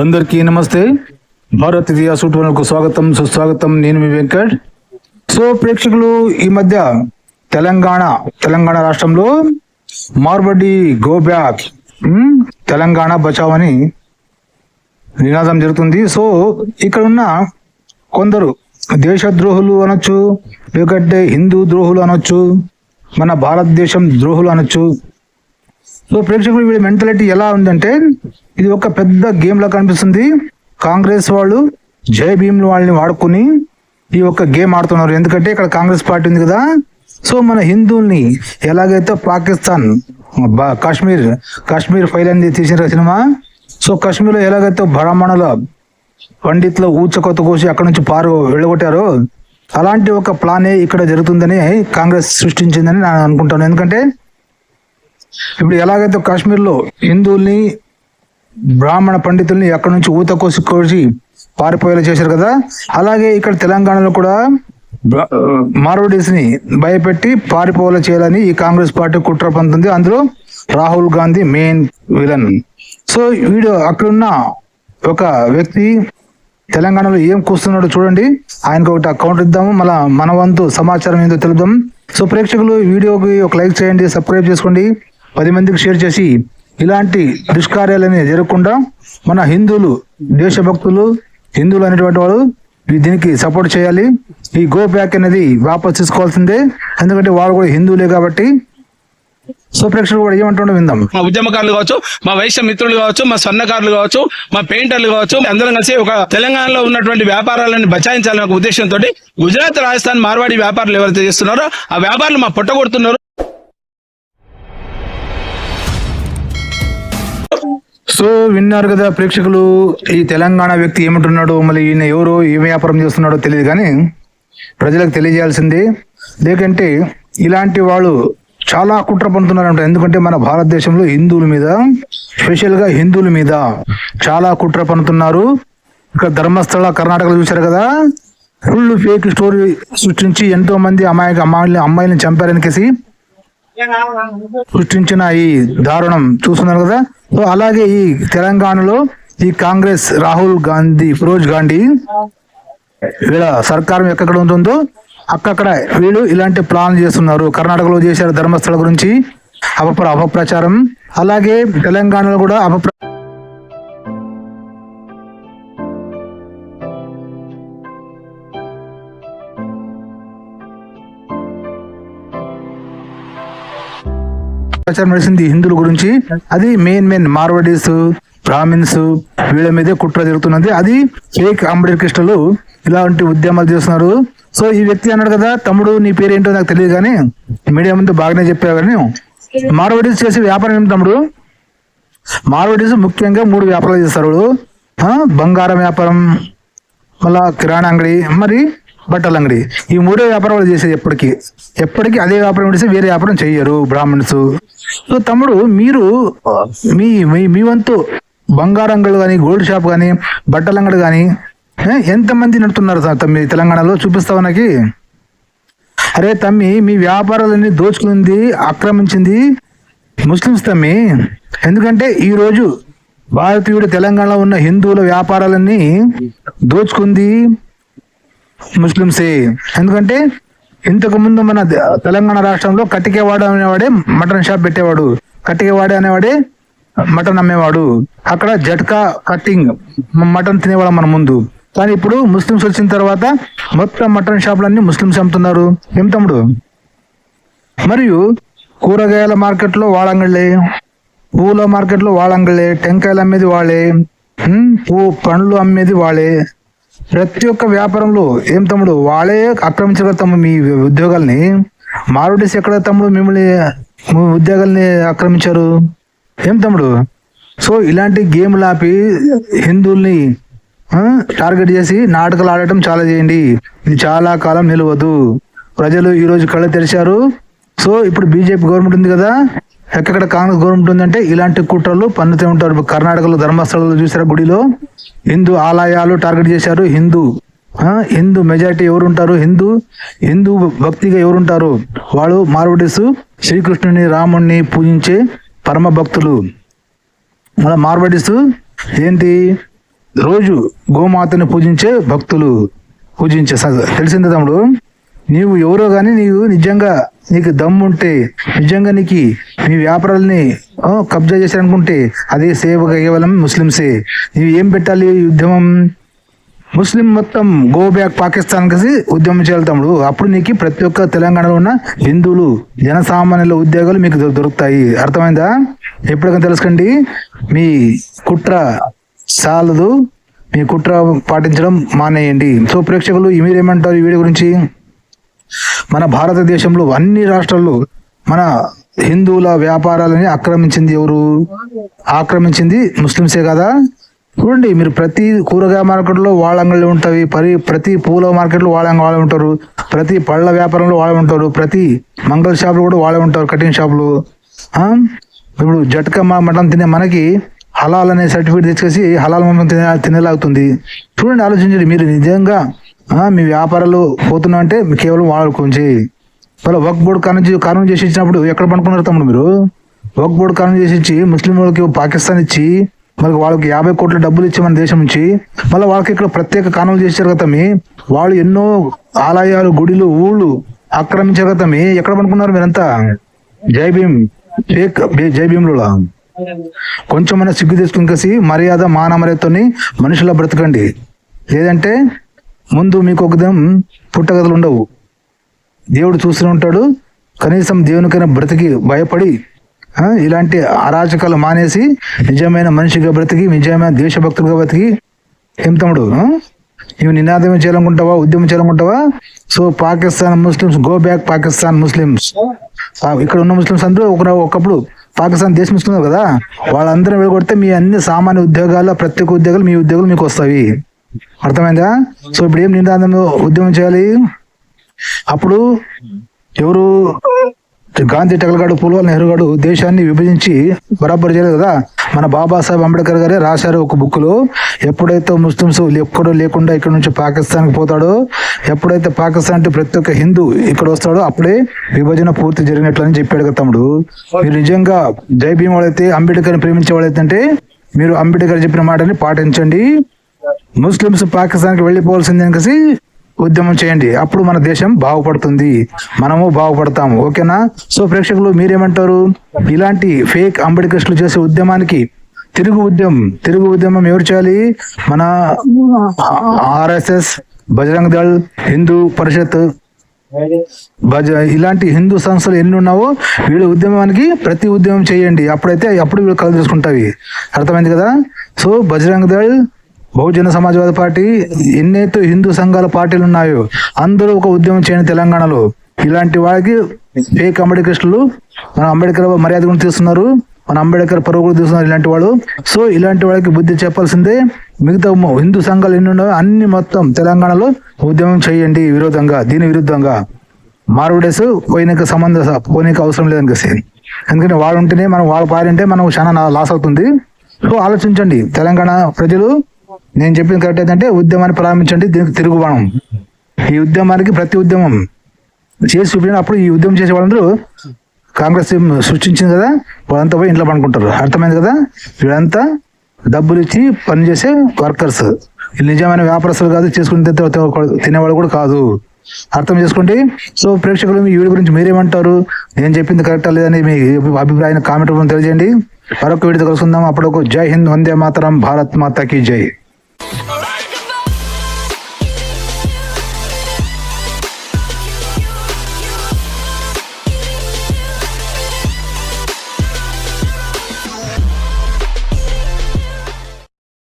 అందరికీ నమస్తే. భారత్ ఇతిహాస స్వాగతం సుస్వాగతం. నేను మీ వెంకట్. సో ప్రేక్షకులు ఈ మధ్య తెలంగాణ తెలంగాణ రాష్ట్రంలో మార్బడి గో బ్యాక్ తెలంగాణ బచావ్ అని నినాదం జరుగుతుంది. సో ఇక్కడ ఉన్న కొందరు దేశద్రోహులు అనొచ్చు లేకంటే హిందూ ద్రోహులు అనొచ్చు మన భారతదేశం ద్రోహులు అనొచ్చు సో ప్రేక్షకులు వీడి మెంటాలిటీ ఎలా ఉందంటే ఇది ఒక పెద్ద గేమ్ లా కనిపిస్తుంది. కాంగ్రెస్ వాళ్ళు జై భీమ్ వాళ్ళని వాడుకొని ఈ యొక్క గేమ్ ఆడుతున్నారు. ఎందుకంటే ఇక్కడ కాంగ్రెస్ పార్టీ ఉంది కదా. సో మన హిందువుల్ని ఎలాగైతే పాకిస్తాన్ కాశ్మీర్ కాశ్మీర్ ఫైల్ అనేది తీసిన సినిమా. సో కాశ్మీర్లో ఎలాగైతే బ్రాహ్మణుల పండితుల ఊచకొత్త కోసి అక్కడ నుంచి పారు వెళ్ళగొట్టారో అలాంటి ఒక ప్లానే ఇక్కడ జరుగుతుందని కాంగ్రెస్ సృష్టించిందని నేను అనుకుంటాను. ఎందుకంటే ఇప్పుడు ఎలాగైతే కాశ్మీర్లో హిందువుల్ని బ్రాహ్మణ పండితుల్ని అక్కడ నుంచి ఊత కోసి కోసి పారిపోయేలా చేశారు కదా అలాగే ఇక్కడ తెలంగాణలో కూడా మార్వడీస్ని భయపెట్టి పారిపోయేలా చేయాలని ఈ కాంగ్రెస్ పార్టీ కుట్ర పంతుంది అందులో Rahul Gandhi main villain. So వీడు అక్కడున్న ఒక వ్యక్తి తెలంగాణలో ఏం కూస్తున్నాడో చూడండి. ఆయనకు ఒకటి అకౌంట్ ఇద్దాము. మళ్ళా మన వంతు సమాచారం ఏందో తెలుద్దాం. సో ప్రేక్షకులు వీడియోకి ఒక లైక్ చేయండి సబ్స్క్రైబ్ చేసుకోండి. పది మందికి షేర్ చేసి ఇలాంటి దుష్కార్యాలని జరగకుండా మన హిందువులు దేశభక్తులు హిందువులు అనేటువంటి వాళ్ళు దీనికి సపోర్ట్ చేయాలి. ఈ గో బ్యాక్ అనేది వాపస్ తీసుకోవాల్సిందే. ఎందుకంటే వాళ్ళు కూడా హిందువులే కాబట్టి. సో ప్రేక్షకులు కూడా ఏమంటుండో విందాం. మా ఉద్యమకారులు కావచ్చు మా వైశ్య మిత్రులు కావచ్చు మా స్వర్ణకారులు కావచ్చు మా పెయింటర్లు కావచ్చు అందరం కలిసి ఒక తెలంగాణలో ఉన్నటువంటి వ్యాపారాలను బచాయించాలనే ఒక ఉద్దేశంతో గుజరాత్ రాజస్థాన్ మార్వాడి వ్యాపారులు ఎవరైతే చేస్తున్నారో ఆ వ్యాపారులు మా పొట్ట సో విన్నారు కదా ప్రేక్షకులు ఈ తెలంగాణ వ్యక్తి ఏమంటున్నాడు మళ్ళీ ఈయన ఎవరు ఏ వ్యాపారం చేస్తున్నాడో తెలియదు కానీ ప్రజలకు తెలియజేయాల్సింది లేకంటే ఇలాంటి వాళ్ళు చాలా కుట్ర పడుతున్నారంట ఎందుకంటే మన భారతదేశంలో హిందువుల మీద స్పెషల్గా హిందువుల మీద చాలా కుట్ర పన్నుతున్నారు ఇక్కడ ధర్మస్థల కర్ణాటకలో చూశారు కదా ఫుల్ ఫేక్ స్టోరీ సృష్టించి ఎంతో మంది అమ్మాయి అమ్మాయిని అమ్మాయిలను చంపారనికేసి సృష్టించిన ఈ దారుణం చూస్తున్నారు కదా? సో అలాగే ఈ తెలంగాణలో ఈ కాంగ్రెస్ రాహుల్ గాంధీ ఫిరోజ్ గాంధీ వీళ్ళ సర్కారం ఎక్కడ ఉంటుందో అక్కక్కడ వీళ్ళు ఇలాంటి ప్లాన్ చేస్తున్నారు. కర్ణాటకలో చేశారు ధర్మస్థల గురించి. అపప్ర అపప్రచారం. అలాగే తెలంగాణలో కూడా అపప్ర ప్రచారం నడిచింది హిందువుల గురించి. అది మెయిన్ మెయిన్ మార్వడీస్ బ్రాహ్మిన్స్ వీళ్ళ మీదే కుట్ర జరుగుతున్నది. అది ఫేక్ అంబేద్కర్ కృష్ణలు ఇలాంటి ఉద్యమాలు చేస్తున్నారు. సో ఈ వ్యక్తి అన్నాడు కదా తమ్ముడు నీ పేరు ఏంటో నాకు తెలియదు కానీ మీడియా ముందు బాగానే చెప్పావు కానీ మార్వడీస్ చేసే వ్యాపారం ఏమి తమ్ముడు? మార్వడీస్ ముఖ్యంగా మూడు వ్యాపారాలు చేస్తారు. బంగారం వ్యాపారం మళ్ళా కిరాణా అంగడి మరి బట్టల అంగడి. ఈ మూడే వ్యాపారాలు చేసేది ఎప్పటికీ ఎప్పటికీ అదే వ్యాపారం చేసి వేరే వ్యాపారం చేయరు బ్రాహ్మణ్స్ సో తమ్ముడు మీరు మీ మీ మీ వంతు బంగారం అంగడి కానీ గోల్డ్ షాప్ కానీ బట్టల అంగడి కానీ ఎంతమంది నడుతున్నారు సార్ తమ్మి? తెలంగాణలో చూపిస్తావు నాకు? అరే తమ్మి మీ వ్యాపారాలన్నీ దోచుకుంది ఆక్రమించింది ముస్లిమ్స్ తమ్మి. ఎందుకంటే ఈరోజు భారతీయుడు తెలంగాణలో ఉన్న హిందువుల వ్యాపారాలన్నీ దోచుకుంది ముస్లింసే ఎందుకంటే ఇంతకు ముందు మన తెలంగాణ రాష్ట్రంలో కటికేవాడు అనేవాడే మటన్ షాప్ పెట్టేవాడు. కటికేవాడు అనేవాడే మటన్ అమ్మేవాడు. అక్కడ జట్కా కట్టింగ్ మటన్ తినేవాళ్ళం మన ముందు. కానీ ఇప్పుడు ముస్లిమ్స్ వచ్చిన తర్వాత మొత్తం మటన్ షాపులన్నీ ముస్లిమ్స్ అమ్ముతున్నారు. ఏం తమ్ముడు? మరియు కూరగాయల మార్కెట్లో వాళ్ళంగళ్ళే పూల మార్కెట్లో వాళ్ళంగళ్ళే టెంకాయలు అమ్మేది వాళ్ళే పూ పండ్లు అమ్మేది వాళ్ళే. ప్రతి ఒక్క వ్యాపారంలో ఏం తమ్ముడు? వాళ్ళే ఆక్రమించగల తమ్ముడు మీ ఉద్యోగాల్ని. మారుడీస్ ఎక్కడ తమ్ముడు మిమ్మల్ని ఉద్యోగాల్ని ఆక్రమించారు. ఏం తమ్ముడు? సో ఇలాంటి గేమ్లు ఆపి హిందువుల్ని టార్గెట్ చేసి నాటకాలు ఆడటం చాలా చేయండి. ఇది చాలా కాలం నిలవదు ప్రజలు ఈరోజు కళ్ళు తెరిచారు. సో ఇప్పుడు బీజేపీ గవర్నమెంట్ ఉంది కదా? ఎక్కడ కాంగ్రెస్ గవర్నమెంట్ ఉందంటే ఇలాంటి కుట్రలు పన్నుతూ ఉంటారు కర్ణాటకలో ధర్మస్థలంలో చూసారా గుడిలో? హిందూ ఆలయాలు టార్గెట్ చేశారు హిందూ. హిందూ మెజారిటీ ఎవరు ఉంటారు హిందూ. హిందూ భక్తిగా ఎవరుంటారు? వాళ్ళు మార్వడీస్ శ్రీకృష్ణుని రాముణ్ణి పూజించే పరమ భక్తులు. మన మార్వడీస్ ఏంటి? రోజు గోమాతని పూజించే భక్తులు పూజించే స- తెలిసిందే తమ్ముడు? నీవు ఎవరో కానీ నీవు నిజంగా నీకు దమ్ముంటే నిజంగా నీకు నీ వ్యాపారాలని కబ్జా చేశారనుకుంటే అదే సేవ కేవలం ముస్లింసే నీవు ఏం పెట్టాలి ఉద్యమం? ముస్లిం మొత్తం గో బ్యాక్ పాకిస్తాన్ కలిసి ఉద్యమం చేయాలి తమ్ముడు. అప్పుడు నీకు ప్రతి ఒక్క తెలంగాణలో ఉన్న హిందువులు జనసామాన్యుల ఉద్యోగాలు మీకు దొరుకుతాయి. అర్థమైందా? ఎప్పటికైనా తెలుసుకోండి మీ కుట్ర చాలదు. మీ కుట్ర పాటించడం మానేయండి. సో ప్రేక్షకులు మీరేమంటారు ఈ వీడియో గురించి? మన భారతదేశంలో అన్ని రాష్ట్రాల్లో మన హిందువుల వ్యాపారాలని ఆక్రమించింది ఎవరు? ఆక్రమించింది ముస్లింసే కదా? చూడండి మీరు ప్రతి కూరగాయ మార్కెట్లో వాళ్ళ అంగళ్ళు ఉంటాయి పరి ప్రతి పూల మార్కెట్లో వాళ్ళ వాళ్ళు వాళ్ళే ఉంటారు ప్రతి పళ్ళ వ్యాపారంలో వాళ్ళు ఉంటారు ప్రతి మంగళ షాపులు కూడా వాళ్ళే ఉంటారు కటింగ్ షాపులు. ఇప్పుడు జట్కా మటన్ తినే మనకి హలాల్ అనే సర్టిఫికేట్ తెచ్చేసి హలాల్ మటన్ తినే తినేలాగుతుంది. చూడండి ఆలోచించండి మీరు నిజంగా మీ వ్యాపారాలు పోతున్నా అంటే కేవలం వాళ్ళ గురించి వాళ్ళ వర్క్ బోర్డు కారణం కారణం చేసి ఇచ్చినప్పుడు ఎక్కడ పనుకున్నారు తమ్ముడు మీరు? వర్క్ బోర్డు కారణం చేసి ఇచ్చి ముస్లిం వాళ్ళకి పాకిస్తాన్ ఇచ్చి మళ్ళీ వాళ్ళకి యాభై కోట్ల డబ్బులు ఇచ్చి మన దేశం నుంచి మళ్ళీ వాళ్ళకి ఇక్కడ ప్రత్యేక కానుకలు చేశారు కదా తమ్మి వాళ్ళు ఎన్నో ఆలయాలు గుడిలు ఊళ్ళు ఆక్రమించారు కదా తమ్మి ఎక్కడ పనుకున్నారు మీరంతా? జై భీమ్. ఫేక్ జై భీమ్లో కొంచెమైనా సిగ్గు తీసుకుని కసి మర్యాద మానమర్యాదతోని మనుషుల బ్రతకండి. లేదంటే ముందు మీకు ఒక దినం ఉండవు దేవుడు చూస్తూనే ఉంటాడు. కనీసం దేవునికైనా బ్రతికి భయపడి ఇలాంటి అరాచకాలు మానేసి నిజమైన మనిషిగా బ్రతికి నిజమైన దేశభక్తులుగా బ్రతికి ఏం తమ్ముడు ఆ? ఇవి నినాదం చేయాలనుకుంటావా ఉద్యమం చేయాలనుకుంటావా? So Pakistan Muslims go back Pakistan Muslims. ఇక్కడ ఉన్న ముస్లిమ్స్ అందరూ ఒక ఒకప్పుడు పాకిస్తాన్ దేశం ఇస్తున్నారు కదా? వాళ్ళందరూ వెళ్ళగొడితే మీ అన్ని సామాన్య ఉద్యోగాలు ప్రత్యేక ఉద్యోగాలు మీ ఉద్యోగాలు మీకు వస్తాయి. అర్థమైందా? సో ఇప్పుడు ఏం నినాదం ఉద్యమం చేయాలి? అప్పుడు ఎవరు గాంధీ టగలగాడు పుల్వాల్ నెహ్రూ గారు దేశాన్ని విభజించి బరాబర్ చేయలేదు కదా? మన బాబాసాహెబ్ అంబేద్కర్ గారే రాశారు ఒక బుక్లో. ఎప్పుడైతే ముస్లిమ్స్ ఎక్కడో లేకుండా ఇక్కడ నుంచి పాకిస్తాన్కి పోతాడో ఎప్పుడైతే పాకిస్తాన్ అంటే ప్రతి ఒక్క హిందూ ఇక్కడ వస్తాడో అప్పుడే విభజన పూర్తి జరిగినట్లు అని చెప్పాడు కదా తమ్ముడు. మీరు నిజంగా జై భీమ్ వాళ్ళైతే అంబేద్కర్ ప్రేమించే వాళ్ళైతే అంటే మీరు అంబేద్కర్ చెప్పిన మాటని పాటించండి. ముస్లిమ్స్ పాకిస్తాన్కి వెళ్ళిపోవాల్సింది వెళ్ళిపోవాల్సిందే అనేసి ఉద్యమం చేయండి. అప్పుడు మన దేశం బాగుపడుతుంది. మనము బాగుపడతాము. ఓకేనా? సో ప్రేక్షకులు మీరేమంటారు? ఇలాంటి ఫేక్ అంబేద్కర్స్లు చేసే ఉద్యమానికి తిరుగు ఉద్యమం తిరుగు ఉద్యమం ఎవరు చేయాలి? మన ఆర్ఎస్ఎస్ బజరంగ్ దళ్ హిందూ పరిషత్ బజ ఇలాంటి హిందూ సంస్థలు ఎన్ని ఉన్నావో వీళ్ళ ఉద్యమానికి ప్రతి ఉద్యమం చేయండి. అప్పుడైతే అప్పుడు వీళ్ళు కలు తీసుకుంటావి అర్థమైంది కదా? సో బజరంగ్ దళ్ బహుజన సమాజ్వాద పార్టీ ఎన్నైతే హిందూ సంఘాల పార్టీలు ఉన్నాయో అందరూ ఒక ఉద్యమం చేయండి తెలంగాణలో. ఇలాంటి వాళ్ళకి ఫేక్ అంబేద్కర్లు మన అంబేద్కర్ మర్యాద గురించి తీస్తున్నారు మన అంబేద్కర్ పరువు కూడా తీస్తున్నారు ఇలాంటి వాళ్ళు సో ఇలాంటి వాళ్ళకి బుద్ధి చెప్పాల్సిందే మిగతా హిందూ సంఘాలు ఎన్ని ఉన్నాయో అన్ని మొత్తం తెలంగాణలో ఉద్యమం చేయండి విరోధంగా దీని విరుద్ధంగా. మారుడేస్ పోయినక సంబంధ పోనీకి అవసరం లేదని ఎందుకంటే వాళ్ళు ఉంటేనే మనం వాళ్ళు పారింటే మనం చాలా లాస్ అవుతుంది. సో ఆలోచించండి తెలంగాణ ప్రజలు నేను చెప్పింది కరెక్ట్ ఏంటంటే ఉద్యమాన్ని ప్రారంభించండి దీనికి తిరుగుబాణం. ఈ ఉద్యమానికి ప్రతి ఉద్యమం చేసి చూపినప్పుడు ఈ ఉద్యమం చేసే వాళ్ళందరూ కాంగ్రెస్ సృష్టించింది కదా వాళ్ళంతా పోయి ఇంట్లో పనుకుంటారు అర్థమైంది కదా? వీళ్ళంతా డబ్బులు ఇచ్చి పనిచేసే వర్కర్స్. నిజమైన వ్యాపారస్తులు కాదు చేసుకుని తినే- తినేవాళ్ళు కూడా కాదు. అర్థం చేసుకోండి? సో ప్రేక్షకులు మీ వీడియో గురించి మీరేమంటారు? నేను చెప్పింది కరెక్టా లేదని మీ అభిప్రాయాన్ని కామెంట్ రూపంలో తెలియజేయండి. మరొక వీడియో కలుసుకుందాం. అప్పుడు జై హింద్ వందే మాతరం భారత్ మాతాకి జై. Alright.